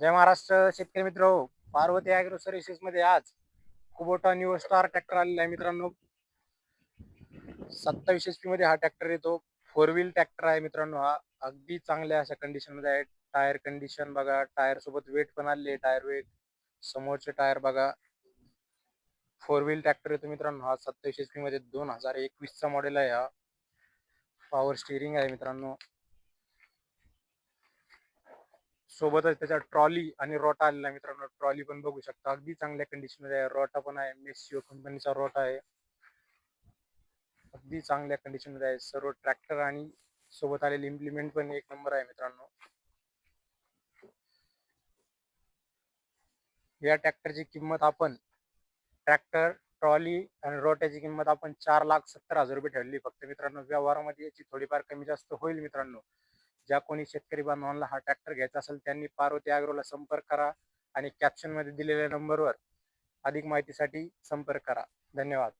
जय महाराष्ट्र शेतकरी मित्र. Parvati agro services मध्ये आज कुबोटा न्यू स्टार ट्रॅक्टर आलेला आहे मित्रांनो. सत्तावीस एच पी मध्ये हा ट्रॅक्टर येतो. फोर व्हील ट्रॅक्टर आहे मित्रांनो हा. अगदी चांगल्या अशा कंडिशनमध्ये आहे. टायर कंडिशन बघा. टायर सोबत वेट पण आले टायर वेट समोरचे टायर बघा. फोर व्हील ट्रॅक्टर येतो मित्रांनो हा. सत्तावीस एच पी मध्ये दोन हजार एकवीस चा मॉडेल आहे हा. पॉवर स्टिअरिंग आहे मित्रांनो. सोबतच त्याच्या ट्रॉली आणि रोटा आलेला आहे मित्रांनो. ट्रॉली पण बघू शकता. अगदी चांगल्या कंडिशनमध्ये आहे. रोटा पण आहे. मेसिओ कंपनीचा रोटा आहे. अगदी चांगल्या कंडिशनमध्ये आहे. सर्व ट्रॅक्टर आणि सोबत आलेले इम्प्लिमेंट पण एक नंबर आहे मित्रांनो. या ट्रॅक्टरची किंमत आपण ट्रॅक्टर ट्रॉली आणि रोट्याची किंमत आपण चार लाख सत्तर हजार रुपये ठेवली फक्त मित्रांनो व्यवहारामध्ये याची थोडीफार कमी जास्त होईल मित्रांनो. ज्या कोणी शेतकरी बांधवांना हा ट्रॅक्टर घ्यायचा असेल त्यांनी पार्वती अॅग्रोला संपर्क करा आणि कॅप्शनमध्ये दिलेल्या नंबरवर अधिक माहितीसाठी संपर्क करा. धन्यवाद.